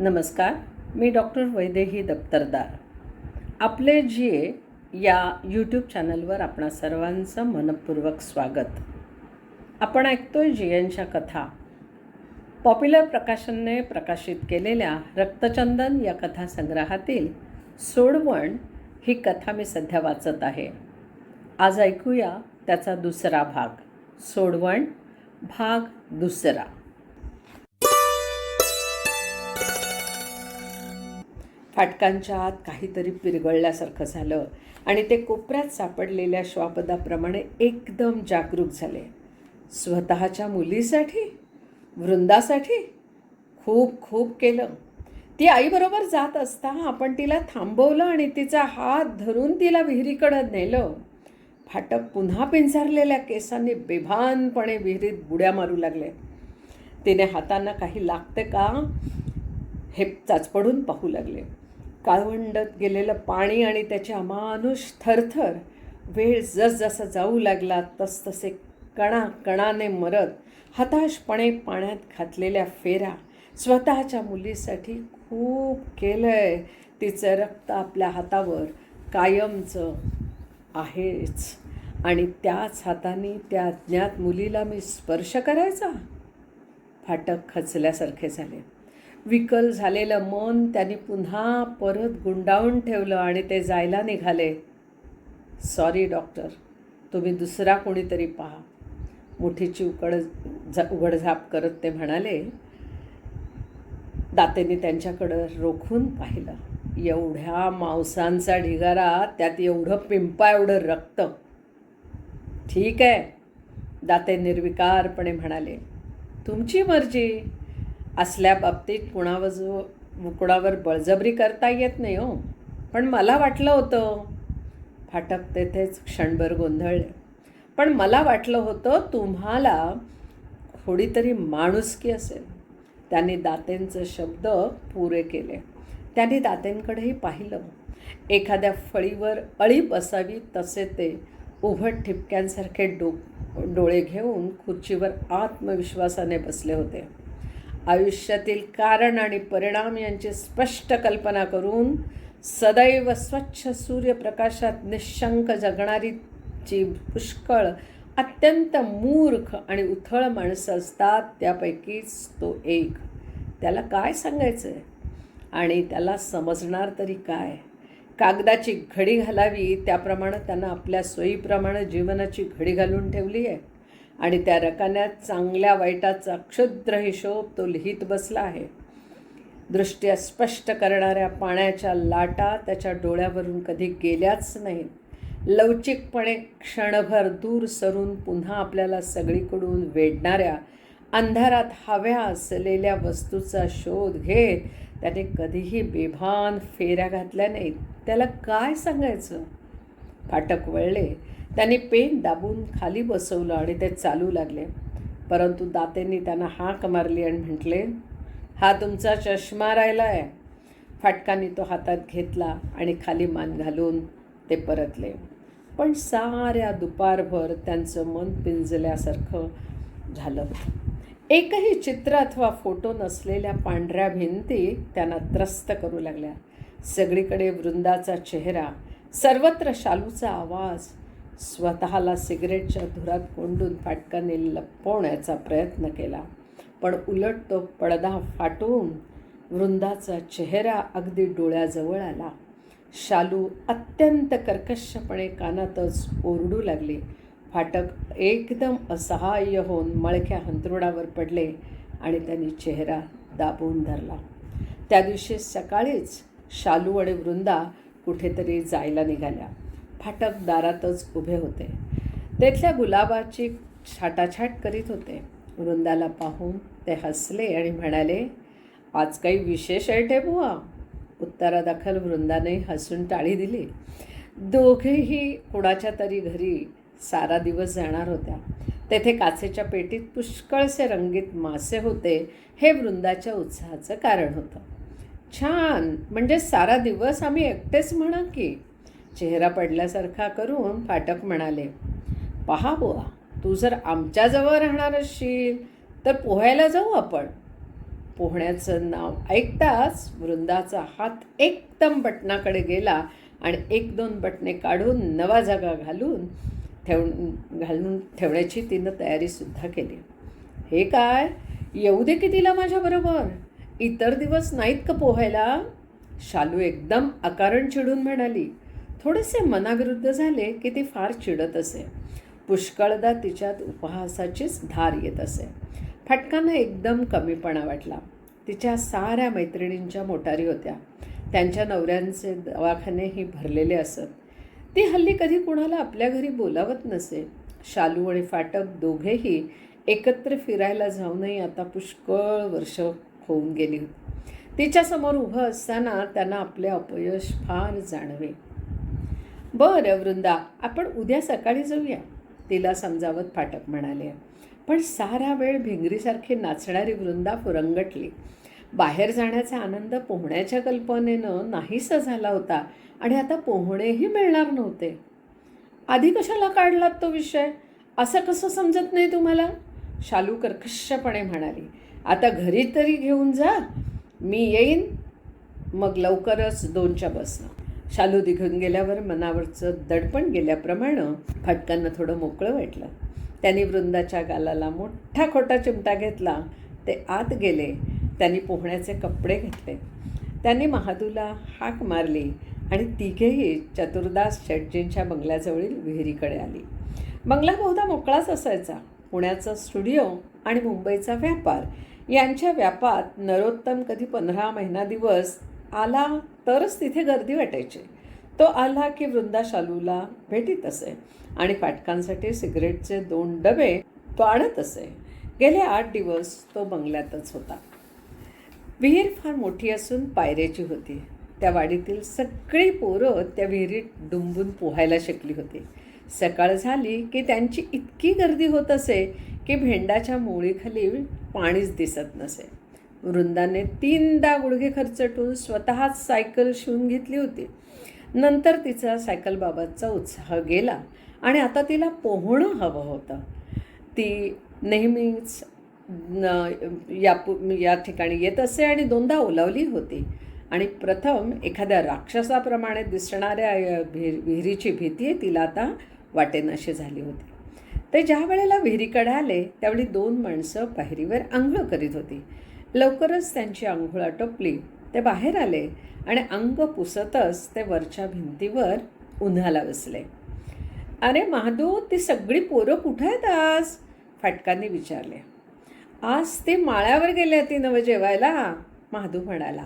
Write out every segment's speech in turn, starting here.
नमस्कार मी डॉक्टर वैदेही दप्तरदार. आपले जिए या यूट्यूब चॅनलवर आपणा सर्वांचं मनपूर्वक स्वागत. आपण ऐकतोय जियांच्या कथा. पॉप्युलर प्रकाशनने प्रकाशित केलेल्या रक्तचंदन या कथासंग्रहातील सोडवण ही कथा मी सध्या वाचत आहे. आज ऐकूया त्याचा दुसरा भाग सोडवण भाग दुसरा. फाटकांच्या आत काहीतरी पिरगळल्यासारखं झालं आणि ते कोपऱ्यात सापडलेल्या श्वापदाप्रमाणे एकदम जागरूक झाले. स्वतःच्या मुलीसाठी? वृंदासाठी? खूप खूप केलं. ती आईबरोबर जात असता आपण तिला थांबवलं आणि तिचा हात धरून तिला विहिरीकडं नेलं. फाटक पुन्हा पिंजारलेल्या केसांनी बेभानपणे विहिरीत बुड्या मारू लागले. तिने हातांना काही लागते का हे चाचपडून पाहू लागले. काळवंडत गेलेलं पाणी आणि त्याचे अमानुष थरथर. वेळ जसजसा जाऊ लागला तसतसे कणा कणाने मरत हताशपणे पाण्यात घातलेल्या फेऱ्या. स्वतःच्या मुलीसाठी खूप केलंय. तिचं रक्त आपल्या हातावर कायमचं आहेच. आणि त्याच हाताने त्या अज्ञात मुलीला मी स्पर्श करायचा? फाटक खचल्यासारखे झाले. विकल झालेलं मन त्यांनी पुन्हा परत गुंडाळून ठेवलं आणि ते जायला निघाले. सॉरी डॉक्टर तुम्ही दुसरा कोणीतरी पहा. मुठीची उकड झा उघडझाप करत ते म्हणाले दातेने त्यांच्याकडं रोखून पाहिलं. एवढ्या मांसांचा ढिगारा त्यात एवढं पिंपा एवढं रक्त. ठीक आहे दाते निर्विकारपणे म्हणाले. तुमची मर्जी. असल्या बाबतीत कुणावर जो कुणावर बळजबरी करता येत नाही हो. पण मला वाटलं होतं फाटक तेथेच क्षणभर गोंधळले. पण मला वाटलं होतं तुम्हाला थोडी तरी माणुसकी असेल. त्यांनी दातेंचं शब्द पुरे केले. त्यांनी दातेंकडेही पाहिलं. एखाद्या फळीवर अळी बसावी तसे ते उभट ठिपक्यांसारखे डो डोळे घेऊन खुर्चीवर आत्मविश्वासाने बसले होते. आयुष्यातील कारण आणि परिणाम यांची स्पष्ट कल्पना करून सदैव स्वच्छ सूर्यप्रकाशात निशंक जगणारी जी पुष्कळ अत्यंत मूर्ख आणि उथळ माणसं असतात त्यापैकीच तो एक. त्याला काय सांगायचं आहे आणि त्याला समजणार तरी काय? कागदाची घडी घालावी त्याप्रमाणे त्यांना आपल्या सोयीप्रमाणे जीवनाची घडी घालून ठेवली आहे आणि त्या रकान्यात चांगल्या वाईटाचा क्षुद्र हिशोब तो लिहित बसला आहे. दृष्ट्या स्पष्ट करणाऱ्या पाण्याच्या लाटा त्याच्या डोळ्यावरून कधी गेल्याच नाहीत. लवचिकपणे क्षणभर दूर सरून पुन्हा आपल्याला सगळीकडून वेढणाऱ्या अंधारात हव्या असलेल्या वस्तूचा शोध घेत त्याने कधीही बेभान फेऱ्या घातल्या नाहीत. त्याला काय सांगायचं? फाटक वळले. त्याने पेन दाबून खाली बसवलं आणि ते चालू लागले. परंतु दातेंनी त्यांना हाक मारली आणि म्हटले हा तुमचा चष्मा राहिला आहे फाटकांनी तो हातात घेतला आणि खाली मान घालून ते परतले. पण साऱ्या दुपारभर त्यांचं मन पिंजल्यासारखं झालं. एकही चित्र अथवा फोटो नसलेल्या पांढऱ्या भिंती त्यांना त्रस्त करू लागल्या. सगळीकडे वृंदाचा चेहरा सर्वत्र शालूचा आवाज स्वतःला सिगरेटच्या धुरात कोंडून फाटकाने लपवण्याचा प्रयत्न केला. पण उलट तो पडदा फाटून वृंदाचा चेहरा अगदी डोळ्याजवळ आला. शालू अत्यंत कर्कशपणे कानातच ओरडू लागली. फाटक एकदम असहाय्य होऊन मळक्या हंतरुडावर पडले आणि त्यांनी चेहरा दाबून धरला. त्या दिवशी सकाळीच शालू आणि वृंदा कुठेतरी जायला निघाल्या. फाटक दारातच उभे होते. तेथल्या गुलाबाची छाटाछाट करीत होते. वृंदाला पाहून ते हसले आणि म्हणाले आज काही विशेष आहे बुवा. उत्तरादाखल वृंदाने हसून टाळी दिली. दोघेही कुणाच्या तरी घरी सारा दिवस जाणार होत्या. तेथे काचेच्या पेटीत पुष्कळसे रंगीत मासे होते हे वृंदाच्या उत्साहाचं कारण होतं. छान! म्हणजे सारा दिवस आम्ही एकटेच म्हणा की? चेहरा पडल्यासारखा करून फाटक म्हणाले पहा बुवा तू जर आमच्याजवळ राहणार असशील तर पोहायला जाऊ आपण. पोहण्याचं नाव ऐकताच वृंदाचा हात एकदम बटनाकडे गेला आणि एक दोन बटणे काढून नवा जागा घालून ठेव घालून ठेवण्याची तिनं तयारीसुद्धा केली. हे काय? येऊ दे की तिला माझ्याबरोबर इतर दिवस नाहीत का पोहायला? शालू एकदम अकारण चिडून म्हणाली थोडेसे मनाविरुद्ध झाले की ती फार चिडत असे. पुष्कळदा तिच्यात उपहासाचीच धार येत असे. फटकांना एकदम कमीपणा वाटला. तिच्या साऱ्या मैत्रिणींच्या मोटारी होत्या. त्यांच्या नवऱ्यांचे दवाखानेही भरलेले असत. ती हल्ली कधी कुणाला आपल्या घरी बोलावत नसे. शालू आणि फाटक दोघेही एकत्र फिरायला जाऊनही आता पुष्कळ वर्ष होऊन गेली. होती तिच्यासमोर उभं असताना त्यांना आपले अपयश फार जाणवे. बरं वृंदा आपण उद्या सकाळी जाऊया तिला समजावत फाटक म्हणाले. पण सारा वेळ भिंगरीसारखी नाचणारी वृंदा फुरंगटली. बाहेर जाण्याचा आनंद पोहण्याच्या कल्पनेनं नाहीसा झाला होता आणि आता पोहणेही मिळणार नव्हते. आधी कशाला काढलात तो विषय? असं कसं समजत नाही तुम्हाला? शालू कर्कशपणे म्हणाली. आता घरी तरी घेऊन जा मी येईन मग लवकरच दोनच्या बसनं. शालू दिघून गेल्यावर मनावरचं दडपण गेल्याप्रमाणे फटकांना थोडं मोकळं वाटलं. त्यांनी वृंदाच्या गालाला मोठा खोटा चिमटा घेतला. ते आत गेले. त्यांनी पोहण्याचे कपडे घेतले. त्यांनी महादूला हाक मारली आणि तिघेही चतुर्दास शेटजींच्या बंगल्याजवळील विहिरीकडे आली. बंगला बहुधा मोकळाच असायचा. पुण्याचा स्टुडिओ आणि मुंबईचा व्यापार यांच्या व्यापात नरोत्तम कधी पंधरा महिना दिवस आला तरच तिथे गर्दी वाटायची. तो आला की वृंदा शालूला भेटीत असे आणि फाटकांसाठी सिगरेटचे दोन डबे तो आणत असे. गेले आठ दिवस तो बंगल्यातच होता. विहीर फार मोठी असून पायऱ्याची होती. त्या वाडीतील सगळी पोरं त्या विहिरीत डुंबून पोहायला शिकली होती. सकाळ झाली की त्यांची इतकी गर्दी होत असे की भेंडाच्या मोळीखाली पाणीच दिसत नसे. वृंदाने तीनदा गुडघे खर्चटून स्वतःच सायकल शिवून घेतली होती. नंतर तिचा सायकलबाबतचा उत्साह गेला आणि आता तिला पोहणं हवं होतं. ती नेहमीच न- या पु- या ठिकाणी येत असे आणि दोनदा ओलावली होती. आणि प्रथम एखाद्या राक्षसाप्रमाणे दिसणाऱ्या विहीर विहिरीची भीती तिला आता वाटेनाशी झाली होती. ते ज्या वेळेला विहिरीकडे आले त्यावेळी दोन माणसं पायरीवर आंघोळ करीत होती. लवकरच त्यांची आंघोळ आटोपली. ते बाहेर आले आणि अंग पुसतच ते वरच्या भिंतीवर उन्हाला बसले. अरे महादू ती सगळी पोरं कुठं आहेत आज? फाटकांनी विचारले. आज ते माळ्यावर गेले होती नवं जेवायला महादू म्हणाला.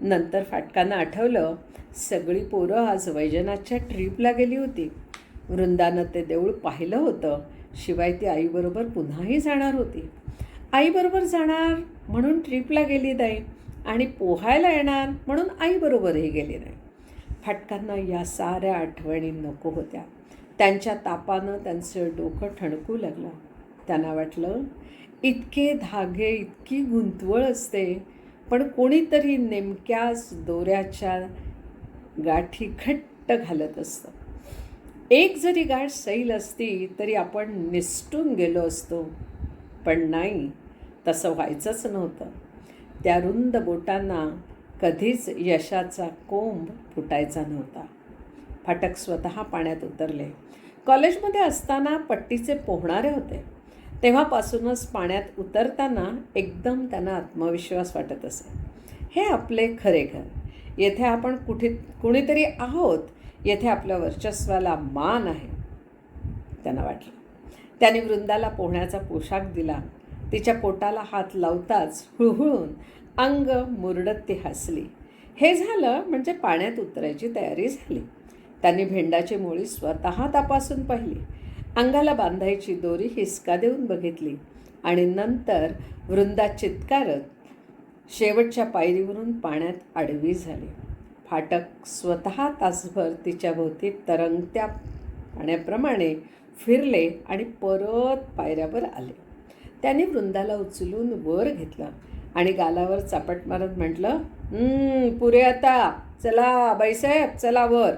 नंतर फाटकांना आठवलं सगळी पोरं आज वैजनाथच्या ट्रीपला गेली होती. वृंदानं ते देऊळ पाहिलं होतं शिवाय ती आईबरोबर पुन्हाही जाणार होती. आईबरोबर जाणार म्हणून ट्रीपला गेली नाही आणि पोहायला येणार म्हणून आईबरोबरही गेली नाही. फाटकांना या साऱ्या आठवणी नको होत्या. त्यांच्या तापानं त्यांचं डोकं ठणकू लागलं. त्यांना वाटलं इतके धागे इतकी गुंतवळ असते पण कोणीतरी नेमक्याच दोऱ्याच्या गाठी घट्ट घालत असतं. एक जरी गाठ सैल असती तरी आपण निसटून गेलो असतो. पण नाही तसं व्हायचंच नव्हतं. त्या रुंद बोटांना कधीच यशाचा कोंब फुटायचा नव्हता. फाटक स्वतः पाण्यात उतरले. कॉलेजमध्ये असताना पट्टीचे पोहणारे होते. तेव्हापासूनच पाण्यात उतरताना एकदम त्यांना आत्मविश्वास वाटत असे. हे आपले खरे घर. येथे आपण कुठे कुणीतरी आहोत येथे आपल्या वर्चस्वाला मान आहे त्यांना वाटलं. त्याने वृंदाला पोहण्याचा पोशाख दिला. तिच्या पोटाला हात लावताच हुळहुळून अंग मुरडत ती हसली. हे झालं म्हणजे पाण्यात उतरायची तयारी झाली. त्यांनी भेंडाची मोळी स्वतः तपासून पाहिली. अंगाला बांधायची दोरी हिसका देऊन बघितली आणि नंतर वृंदा चित्कारत शेवटच्या पायरीवरून पाण्यात आडवी झाली. फाटक स्वतः तासभर तिच्या भोवती तरंगत्या पाण्याप्रमाणे फिरले आणि परत पायऱ्यावर आले. त्याने वृंदाला उचलून वर घेतलं आणि गालावर चापट मारत म्हटलं पुरे आता. चला बाईसाहेब चला वर.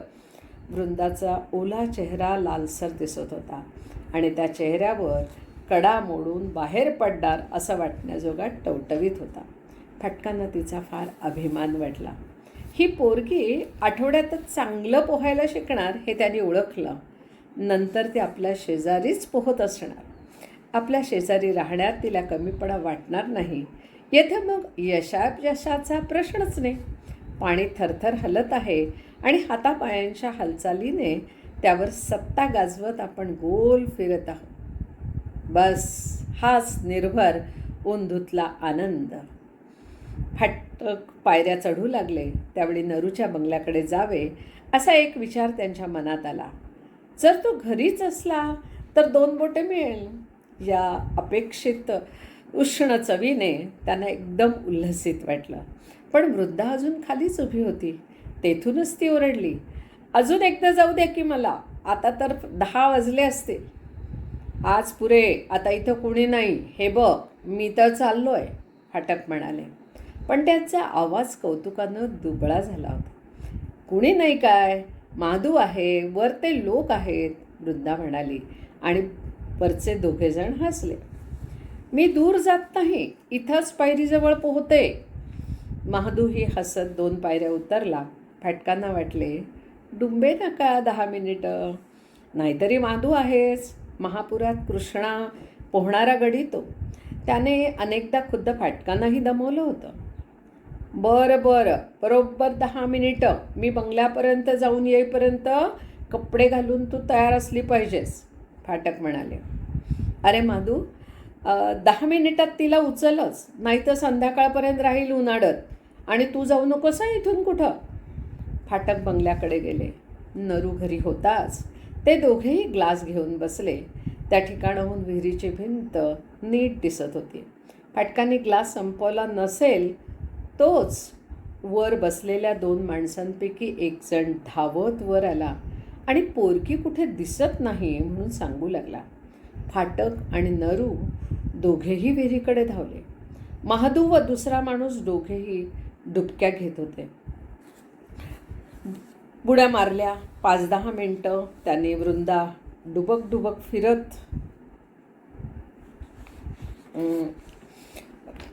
वृंदाचा ओला चेहरा लालसर दिसत होता आणि त्या चेहऱ्यावर कडा मोडून बाहेर पडणार असं वाटण्याजोगा टवटवीत होता. फटकांना तिचा फार अभिमान वाटला ही पोरगी आठवड्यातच चांगलं पोहायला शिकणार हे त्यांनी ओळखलं. नंतर ती आपल्या शेजारीच पोहत असणार. आपल्या शेजारी राहण्यात तिला कमीपणा वाटणार नाही. येथे मग यशापयशाचा प्रश्नच नाही. पाणी थरथर हलत आहे आणि हातापायांच्या हालचालीने त्यावर सत्ता गाजवत आपण गोल फिरत आहोत. बस हाच निर्भर उंधुतला आनंद. फाटक पायऱ्या चढू लागले. त्यावेळी नरूच्या बंगल्याकडे जावे असा एक विचार त्यांच्या मनात आला. जर तो घरीच असला तर दोन बोटे मिळेल. या अपेक्षित उष्ण चवीने त्यांना एकदम उल्हसित वाटलं. पण वृद्धा अजून खालीच उभी होती. तेथूनच ती ओरडली अजून एकदा जाऊ द्या की मला. आता तर दहा वाजले असतील. आज पुरे आता इथं कुणी नाही. हे बघ मी तर चाललो आहे फाटक म्हणाले. पण त्यांचा आवाज कौतुकानं दुबळा झाला होता. कुणी नाही काय? माधू आहे वर ते लोक आहेत वृद्धा म्हणाली. आणि वरचे दोघेजण हसले. मी दूर जात नाही इथंच पायरीजवळ पोहते महादूही हसत दोन पायऱ्या उतरला. फाटकांना वाटले डुंबे नका दहा मिनिटं. नाहीतरी माधू आहेच महापुरात कृष्णा पोहणारा गडी तो. त्याने अनेकदा खुद्द फाटकांनाही दमवलं होतं. बरं बरं. बरोबर दहा मिनिटं. मी बंगल्यापर्यंत जाऊन येईपर्यंत कपडे घालून तू तयार असली पाहिजेस फाटक म्हणाले. अरे माधू दहा मिनिटात तिला उचलच नाही तर संध्याकाळपर्यंत राहील उन्हाळत. आणि तू जाऊ नकोस इथून कुठं? फाटक बंगल्याकडे गेले. नरू घरी होताच. ते दोघेही ग्लास घेऊन बसले. त्या ठिकाणाहून विहिरीची भिंत नीट दिसत होती. फाटकाने ग्लास संपवला नसेल तोच वर बसलेल्या दोन माणसांपैकी एकजण धावत वर आला आणि पोरकी कुठे दिसत नाही म्हणून सांगू लागला. फाटक आणि नरू दोघेही विहिरीकडे धावले. महादू व दुसरा माणूस दोघेही डुबक्या घेत होते. बुड्या मारल्या पाच दहा मिनटं त्याने वृंदा डुबक डुबक फिरत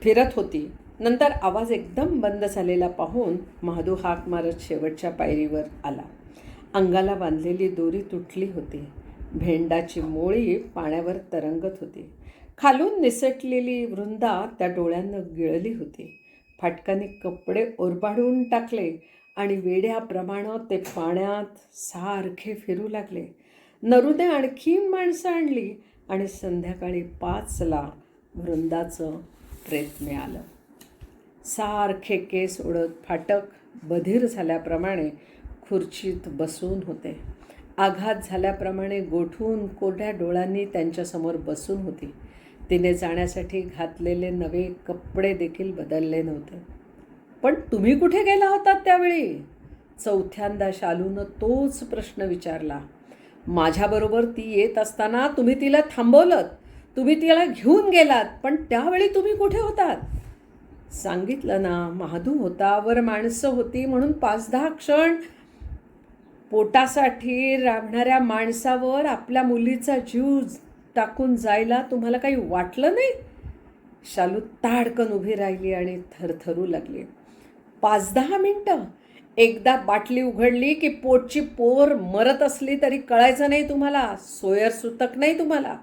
फिरत होती. नंतर आवाज एकदम बंद झालेला पाहून महादू हाक मारत शेवटच्या पायरीवर आला. अंगाला बांधलेली दोरी तुटली होती. भेंडाची मोळी पाण्यावर तरंगत होती. खालून निसटलेली वृंदा त्या डोळ्यांना गिळली होती. फाटकाने कपडे ओरबाडून टाकले आणि वेड्याप्रमाणे ते पाण्यात सारखे फिरू लागले. नरुदे आणखी माणसं आणली आणि संध्याकाळी पाचला वृंदाचं प्रेत मिळालं. सारखे केस उडत फाटक बधीर झाल्याप्रमाणे खुर्चीत बसून होते. आघात झाल्याप्रमाणे गोठून कोट्या डोळ्यांनी त्यांच्यासमोर बसून होती. तिने जाण्यासाठी घातलेले नवे कपडे देखील बदलले नव्हते. पण तुम्ही कुठे गेला होतात त्यावेळी? चौथ्यांदा शालूनं तोच प्रश्न विचारला. माझ्याबरोबर ती येत असताना तुम्ही तिला थांबवलं तुम्ही तिला घेऊन गेलात. पण त्यावेळी तुम्ही कुठे होतात? सांगितलं ना महादू होता वर माणसं होती म्हणून पाच दहा क्षण पोटासाठी राबणाऱ्या माणसावर आपल्या मुलीचा जीव टाकून जायला तुम्हाला काही वाटलं नाही? शालू ताडकन उभी राहिली आणि थरथरू लागली. पाच दहा मिनटं? एकदा बाटली उघडली की पोटची पोर मरत असली तरी कळायचं नाही तुम्हाला सोयर सुतक नाही तुम्हाला.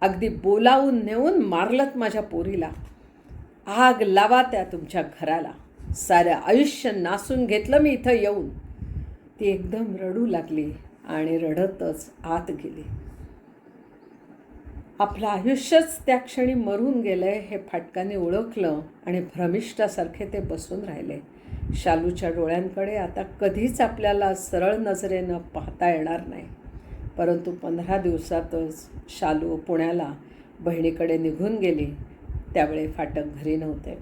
अगदी बोलावून नेऊन मारलत माझ्या पोरीला. आग लावा त्या तुमच्या घराला. सारं आयुष्य नासून घेतलं मी इथं येऊन. ती एकदम रडू लागली आणि रडतच आत गेली. आपलं आयुष्यच त्या क्षणी मरून गेलंय हे फाटकाने ओळखलं आणि भ्रमिष्ठासारखे ते बसून राहिले. शालूच्या डोळ्यांकडे आता कधीच आपल्याला सरळ नजरेनं पाहता येणार नाही. परंतु पंधरा दिवसातच शालू पुण्याला बहिणीकडे निघून गेली. त्यावेळी फाटक घरी नव्हते.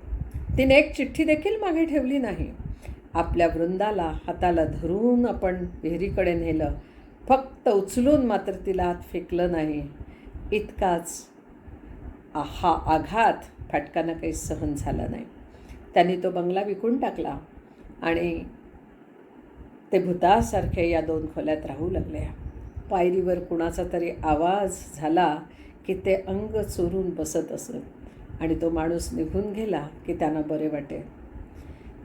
तिने एक चिठ्ठी देखील मागे ठेवली नाही. आपल्या वृंदाला हाताला धरून आपण विहिरीकडे नेलं. फक्त उचलून मात्र तिला हात फेकलं नाही. इतकाच हा आघात फाटकांना काही सहन झाला नाही. त्यांनी तो बंगला विकून टाकला आणि ते भूतासारखे या दोन खोल्यात राहू लागले. पायरीवर कुणाचा तरी आवाज झाला की ते अंग चोरून बसत असत. आणि तो माणूस निघून गेला की त्यांना बरे वाटेल.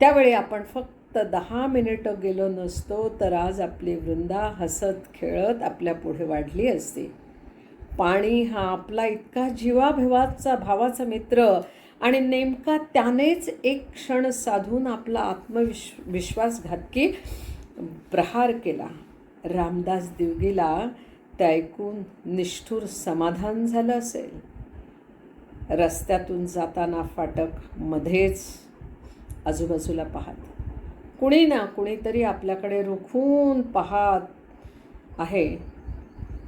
त्यावेळी आपण फक्त दहा मिनिटं गेलो नसतो तर आज आपली वृंदा हसत खेळत आपल्या पुढे वाढली असती. पाणी हा आपला इतका जीवाभिवाचा भावाचा मित्र आणि नेमका त्यानेच एक क्षण साधून आपला आत्मविश विश्वासघातकी प्रहार केला. रामदास दिवगीला ते ऐकून निष्ठूर समाधान झालं असेल. रस्त्यातून जाताना फाटक मध्येच आजूबाजूला पाहत. कुणी ना कुणीतरी आपल्याकडे रोखून पाहत आहे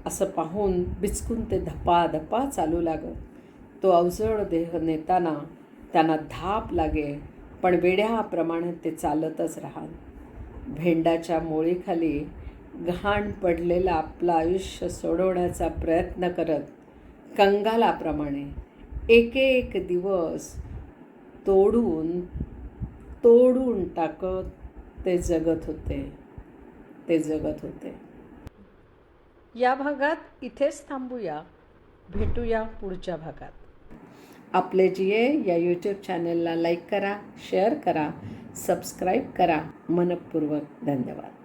असं पाहून बिचकून ते धपा धपा चालू लागत. तो अवजड देह नेताना त्यांना धाप लागे पण वेड्याप्रमाणे ते चालतच राहत. भेंडाच्या मोळीखाली घाण पडलेलं आपलं आयुष्य सोडवण्याचा प्रयत्न करत कंगालाप्रमाणे एक एक दिवस तोडून तोडून टाकत ते जगत होते. ते जगत होते. या भागात इथेच थांबूया. भेटूया पुढच्या भागात. आपले जिये या यूट्यूब चॅनलला लाईक करा शेअर करा सबस्क्राईब करा. मनपूर्वक धन्यवाद.